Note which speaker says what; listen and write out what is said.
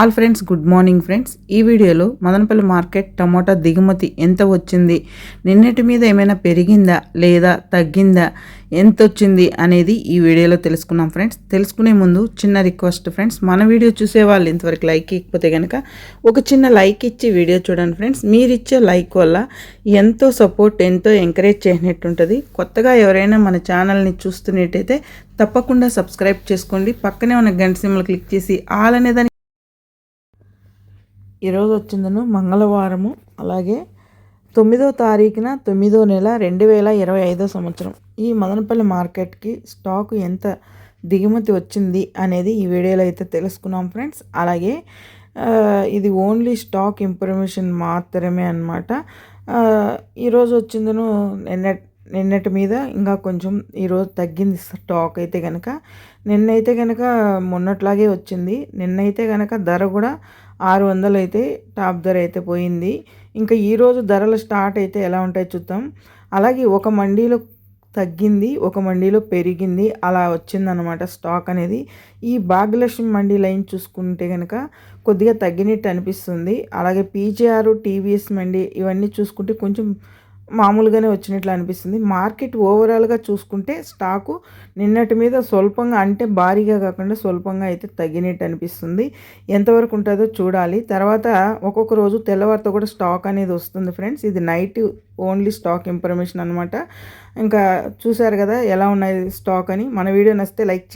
Speaker 1: All friends good morning friends. ఈ వీడియోలో Madanapalle market tomato దిగుమతి ఎంత వచ్చింది? నిన్నటి మీద ఏమైనా పెరిగిందా లేదా తగ్గిందా? ఎంత వచ్చింది అనేది ఈ వీడియోలో తెలుసుకున్నాం ఫ్రెండ్స్. తెలుసుకునే ముందు చిన్న రిక్వెస్ట్ ఫ్రెండ్స్. మన వీడియో చూసే వాళ్ళు ఇంతవరకు లైక్ ఇకపోతే కనుక ఒక చిన్న లైక్ ఇచ్చి వీడియో చూడండి ఫ్రెండ్స్. మీరు ఇచ్చే లైక్ వల్ల ఎంతో సపోర్ట్ ఎంతో ఎంకరేజ్ చేసినట్టుంటుంది. కొత్తగా ఎవరైనా మన ఛానల్ని చూస్తున్నట్టయితే తప్పకుండా సబ్స్క్రైబ్ చేసుకోండి. పక్కనే ఉన్న గంట సిమ్లు క్లిక్ చేసి ఆల్ అనేదాన్ని ఈరోజు వచ్చిందను మంగళవారము అలాగే తొమ్మిదో తారీఖున తొమ్మిదో నెల రెండు వేల ఇరవై ఐదో సంవత్సరం. ఈ మదనపల్లి మార్కెట్కి స్టాక్ ఎంత దిగుమతి వచ్చింది అనేది ఈ వీడియోలో అయితే తెలుసుకున్నాం ఫ్రెండ్స్. అలాగే ఇది ఓన్లీ స్టాక్ ఇన్ఫర్మేషన్ మాత్రమే అనమాట ఈరోజు వచ్చిందను నిన్న నిన్నటి మీద ఇంకా కొంచెం ఈరోజు తగ్గింది స్టాక్ అయితే కనుక నిన్నైతే కనుక మొన్నట్లాగే వచ్చింది. నిన్నైతే కనుక ధర కూడా ఆరు వందలు అయితే టాప్ ధర అయితే పోయింది. ఇంకా ఈరోజు ధరలు స్టార్ట్ అయితే ఎలా ఉంటాయి చూద్దాం. అలాగే ఒక మండీలో తగ్గింది ఒక మండీలో పెరిగింది అలా వచ్చిందనమాట స్టాక్ అనేది. ఈ భాగ్యలక్ష్మి మండీ లైన్ చూసుకుంటే కనుక కొద్దిగా తగ్గినట్టు అనిపిస్తుంది. అలాగే పీజీఆర్ టీవీఎస్ మండీ ఇవన్నీ చూసుకుంటే కొంచెం మామూలుగానే వచ్చినట్లు అనిపిస్తుంది. మార్కెట్ ఓవరాల్గా చూసుకుంటే స్టాకు నిన్నటి మీద స్వల్పంగా అంటే భారీగా కాకుండా స్వల్పంగా అయితే తగ్గినట్టు అనిపిస్తుంది. ఎంతవరకు ఉంటుందో చూడాలి. తర్వాత ఒక్కొక్క రోజు తెల్లవారితో కూడా స్టాక్ అనేది వస్తుంది ఫ్రెండ్స్. ఇది నైట్ ఓన్లీ స్టాక్ ఇన్ఫర్మేషన్ అనమాట ఇంకా చూసారు కదా ఎలా ఉన్నాయి స్టాక్ అని. మన వీడియో నచ్చితే లైక్